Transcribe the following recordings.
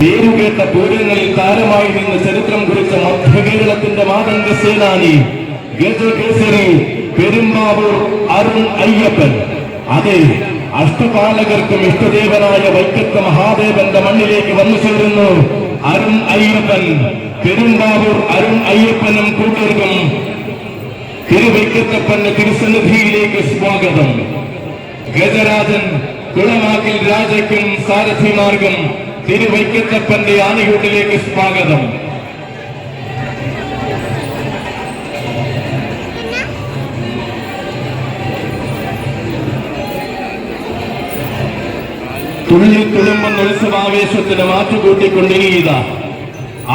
പേരുകേട്ട പൂരങ്ങളിൽ താരമായി നിന്ന് ചരിത്രം കുറിച്ച മധ്യകേരളത്തിന്റെ മാതംഗ സേനാനി ഗജകേസരി പെരുമ്പാവൂർ അരുൺ അയ്യപ്പൻ. അതെ അഷ്ടപാലകർക്കും ഇഷ്ടദേവനായ വൈക്കത്ത മഹാദേവന്റെ മണ്ണിലേക്ക് വന്നു ചേരുന്നു. അരുൺ അയ്യപ്പൻ പെരുമ്പാവൂർ അരുൺ അയ്യപ്പനും കൂട്ടർക്കും തിരുവൈക്കത്തപ്പന്റെ തിരുസന്നിധിയിലേക്ക് സ്വാഗതം ഗജരാജൻ കുളമാക്കിൽ രാജയ്ക്കും സാരഥിമാർഗം തിരുവൈക്കത്തപ്പന്റെ ആനയൂട്ടിലേക്ക് സ്വാഗതം തുള്ളി തുളുമ്പുന്ന ഉത്സവാവേശത്തിന് മാറ്റുകൂട്ടിക്കൊണ്ടിരിക്കുക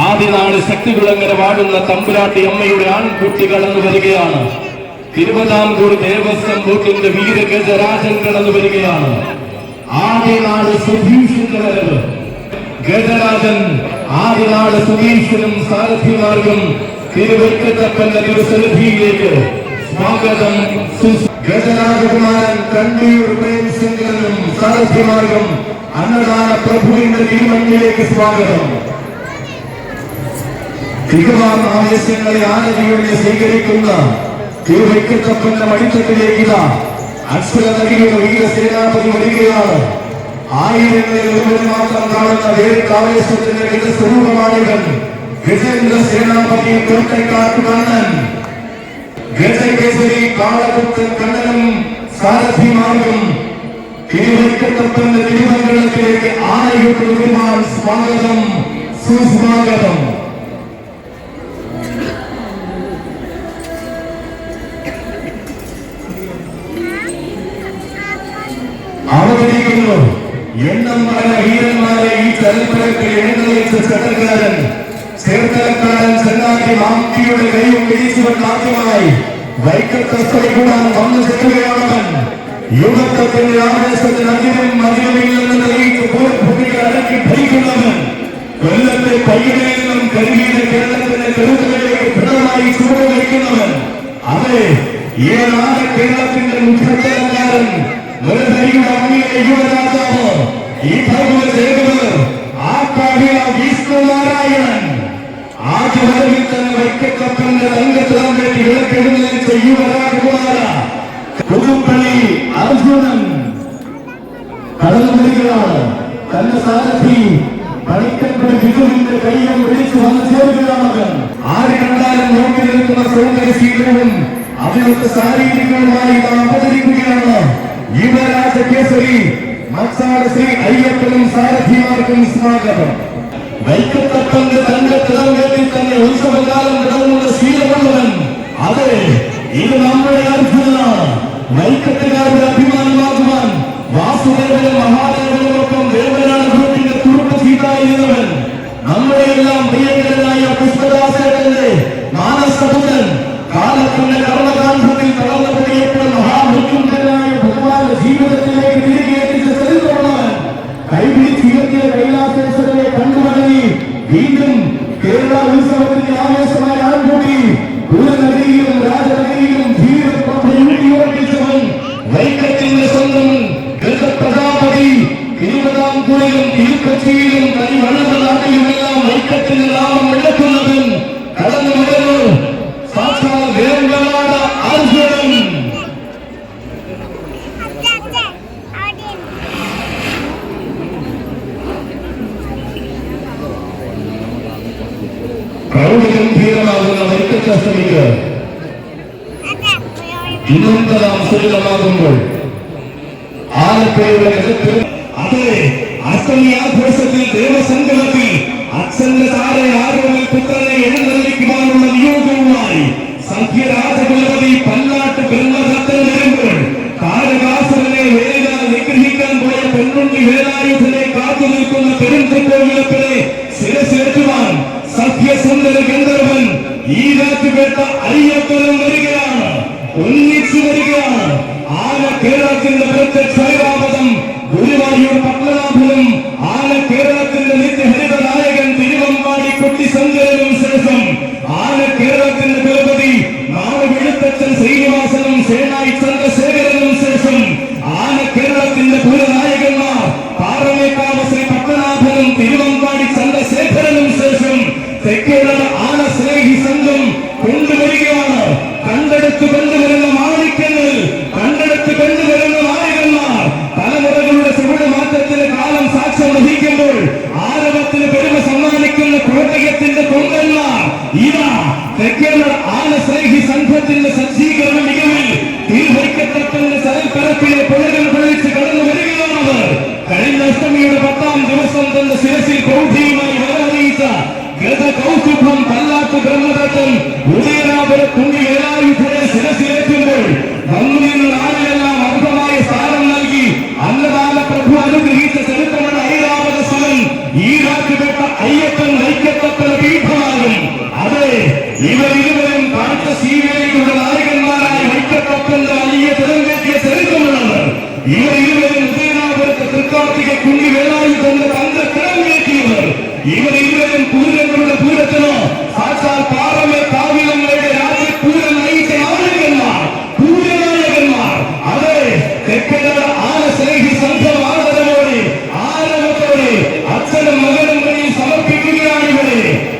ആദ്യനാട് ശക്തികുളങ്ങര വാടുന്ന തമ്പുരാട്ടി അമ്മയുടെ ആൺകുട്ടി കടന്നു വരികയാണ്. തിരുവിതാംകൂർ ദേവസ്വം ബോർഡിന്റെ വീരഗജരാജൻ കടന്നു വരികയാണ്. ആദ്യനാട് സുധീഷിന്റെ ഗജരാജൻ ഗജരാജൻ ആദ്യനാട് സുധീഷിനും സാരഥിമാർഗം തിരുവൽക്കത്തപ്പന്റെ തിരുസന്നിധിയിലേക്ക് സ്വാഗതം ഗജരാജകുമാരൻ കണ്ടിയൂർ പ്രേംസിംഗനും സാരഥിമാർഗം അന്നദാന പ്രഭുവിന്റെ തിരുമഞ്ഞിലേക്ക് സ്വാഗതം. തിരുവാൻ ആവേശങ്ങളെ ആനതിയോടെ സ്വീകരിക്കുന്ന തിരുവൈക്കത്തപ്പന്റെ മടിത്തട്ടിലേക്ക് ഇതാ. അക്ഷര നദിയുടെ വീരസേനാപതി വരികയാണ്. ആയിരങ്ങളിൽ ഒരുവൻ മാത്രം കാണുന്ന വേറിട്ടാവേശത്തിന്റെ ഗജസ്വരൂപമാണിവൻ ഗജേന്ദ്ര സേനാപതി കോട്ടയ്ക്കാട്ടു கேசரி காலகுத்த கண்ணனும் சாரசி மார்க்கம். கேவலிக்கத்தப்பந்த திருமங்கலத்திலே ஆணையிட்டு பெருமாள் ஸ்வாகதம் சுஸ்வாகதம் அவதரிக்கின்றோம் எண்ணம் மரண வீரன்மாரை சட்டக்காரன் ചേർത്തലക്കാരൻ ചെന്നാക്കി മാമ്പിയുടെ കൈയും പിടിച്ചുകൊണ്ട് ആദ്യമായി വൈക്കത്തസ്തടി കൂടാൻ വന്നു ചെല്ലുകയാണവൻ യുഗത്വത്തിന്റെ ആവേശത്തിന് അന്തിമം മതിലുമില്ലെന്ന് തെളിയിച്ച് ഭൂമികൾ അടക്കി ഭരിക്കുന്നവൻ കൊല്ലത്തെ പയ്യനിൽ നിന്നും കരുവിയുടെ കേരളത്തിന്റെ കരുതലിലേക്ക് ദൃഢമായി ചുവട് വയ്ക്കുന്നവൻ അതെ ഈ നാട് കേരളത്തിന്റെ മുഖ്യത്തലക്കാരൻ വെറുതെയുടെ അമ്മിയെ യുവരാജാവ് ഈ ഭഗവ ദേവർ ആ കാവ്യ വിഷ്ണു നാരായണൻ ஆதி மதவில் தன்னை வைக்கப்பட்ட ரங்கத்திடம் கட்டி விளக்கெடுதலை செய்யுவதாக போனாரா குருப்பள்ளி அர்ஜுனன். கடல் முடிகிறார் தன்னை சாரதி படைக்கப்படும் விசுகின்ற கையம் விழித்து வந்து சேர்கிறார்கள். ஆறு கண்டாலும் நோக்கில் இருக்கிற சோதனை சீக்கிரமும் அவர்களுக்கு சாரீரிகளுமாய் நாம் அவதரிக்கிறானோ யுவராஜ கேசரி மச்சாட ஸ்ரீ ஐயப்பனும் சாரதியாருக்கும் ஸ்வாகதம் വൈക്കത്തപ്പന്റെ തന്റെ തിളങ്ങേറ്റിൽ തന്നെ ഉത്സവകാലം തുടങ്ങുന്ന ശീലമുള്ളവൻ അതെ ഇത് നമ്മുടെ അർജുനാണ് വൈക്കത്തുകാരുടെ അഭിമാനമാകുവാൻ വാസുദേവനും ദേവനാണ് തിരുക്കൊച്ചിയിലും തനി വളർന്ന നാട്ടിലുമെല്ലാം വൈക്കത്തിന്റെ നാമം വിളക്കുന്നവൻ കടന്നു വരുന്നു. സാക്ഷാൽ വേങ്കനാട അർജുനൻ പ്രൗഢഗംഭീരമാകുന്ന വൈക്കത്തഷ്ടമിക്ക് ഇന്നന്തരാം സുരിതമാകുമ്പോൾ ആലപ്പുഴയുടെ അതെ അഷ്ടമി ആഘോഷത്തിൽ ദേവസംഗമത്തിൽ അച്ഛന്റെ താരെ ആരോഗ്യ പുത്രനെ എഴുന്നള്ളിക്കുവാനുള്ള നിയോഗവുമായി സംഖ്യരാജകുലപതി പല്ലാട്ട് ബ്രഹ്മദത്തൻ വരുമ്പോൾ താരകാസുരനെ വേല നിഗ്രഹിക്കാൻ പോയ പെണ്ണുണ്ടി വേലായുധനെ കാത്തു നിൽക്കുന്ന പെരുന്തക്കോവിലപ്പനെ ശിരസേറ്റുവാൻ സഖ്യസുന്ദര ഗന്ധർവൻ ഈ രാത്രിപേട്ട അയ്യപ്പനും വരികയാണ്. ഒന്നിച്ചു വരികയാണ്. ആന കേരളത്തിന്റെ പ്രത്യക്ഷ തീർവൈക്കത്തത്തിന്റെ സരൽപ്പരപ്പിലെ പുഴകൾ പൊഴിച്ച് കടന്നു വരികയാണവർ കഴിഞ്ഞ അഷ്ടമിയുടെ പത്താം ദിവസം തന്റെ ശിരസിൽ പ്രൗഢിയുമായി വരവറിയിച്ച ഗത കൗസുഭം പല്ലാത്ത് ബ്രഹ്മദത്തൻ ഉദയനാപുര തുണി വേലായുധനെ ശിരസിലേറ്റുമ്പോൾ വന്നു നിന്ന് നാളിലെല്ലാം അർഹമായ സ്ഥാനം നൽകി അന്നദാന പ്രഭു അനുഗ്രഹിച്ച ചരിത്രമാണ് ഐരാവത സുരൻ ഈ രാത്രിപ്പെട്ട അയ്യപ്പൻ വൈക്കത്തപ്പന പീഠമാകും അതെ ഇവരിരുവരും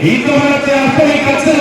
হিন্দু ভারতে আসলে কাছে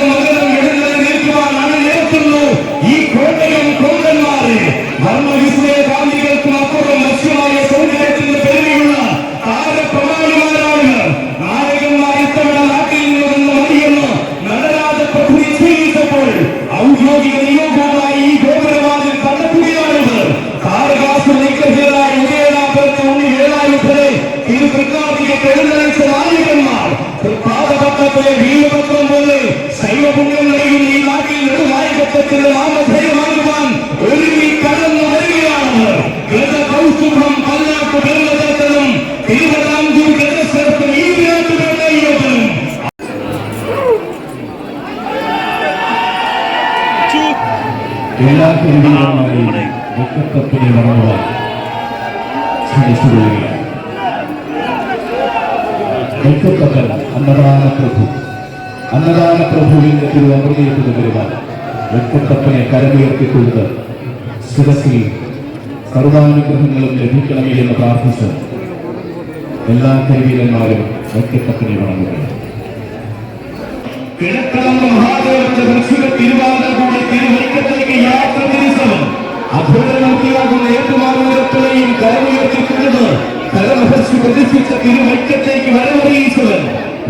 എല്ലാ കരുവികളുമായി ദുഃഖത്തപ്പിനെ വളർന്നുവാൻ ക്ഷണിച്ചുകൊള്ളുകയാണ് ദുഃഖത്തപ്പൻ അന്നദാന പ്രഭു. അന്നദാന പ്രഭുവിന്റെ തിരുവമൃതയത്തിന് വരുവാൻ ദുഃഖത്തപ്പനെ കരമുയർത്തിക്കൊടുത്ത് ശിരസിൽ സർവാനുഗ്രഹങ്ങളും ലഭിക്കണമേ എന്ന് പ്രാർത്ഥിച്ച് എല്ലാ കരുവീരന്മാരും ദുഃഖത്തപ്പനെ വളർന്നുകയാണ് കിഴക്കലങ്ങ് മഹാദേവന്റെ വൃശ്ചിക തിരുവാതിര തിരുവൈക്കത്തേക്ക് യാത്ര തിരിച്ചവൻ അഘോരമൂർത്തിയാകുന്ന ഏറ്റുമാനൂരത്തിലെയും കരമുയർത്തിക്കുന്നത് കരമഹർഷി പ്രതിഷ്ഠിച്ച തിരുവൈക്കത്തേക്ക് വരവറിയിച്ചവൻ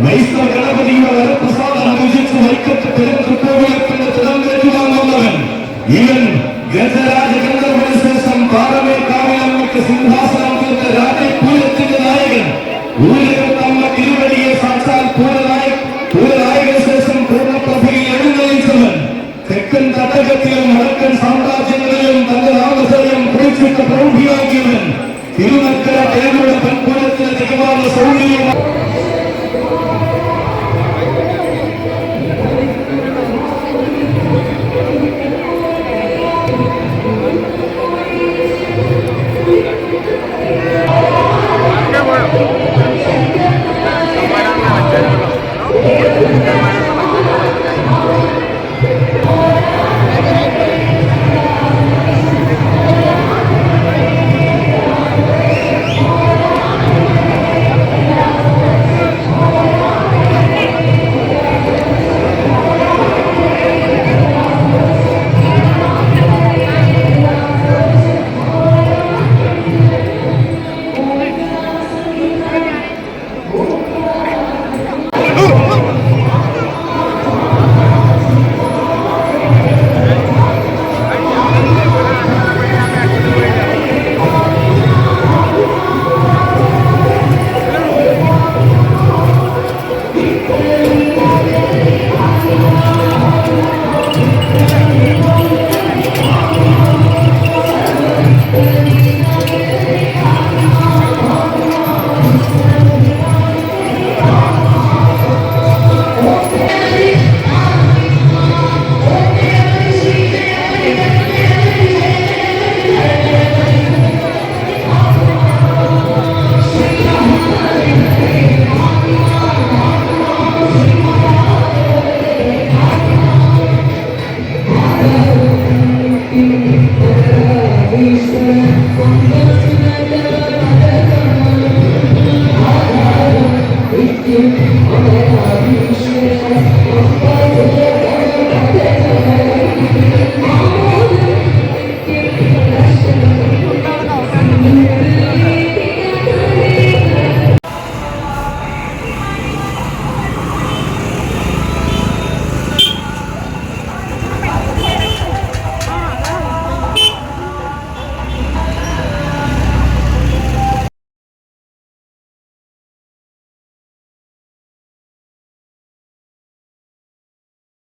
വൈഷ്ണവ ഗണപതിയുടെ വരപ്രസാദം അനുഭവിച്ച് വൈക്കത്ത് പെരുന്തൃക്കോവിലത്തിന്റെ തിടമ്പേറ്റുവാൻ വന്നവൻ ഇവൻ ഗജരാജ ഗന്ധർവന് ശേഷം പാറമേ കാവിലമ്മയ്ക്ക് സിംഹാസനം തീർത്ത രാജപൂരത്തിന്റെ നായകൻ. ഊരകത്തമ്മ പ്രൗഢിയാക്കിയവൻ തിരുനക്കര തേരുടെ പെൺപൂരത്തിന് തികവാർന്ന സൗന്ദര്യം Thank you.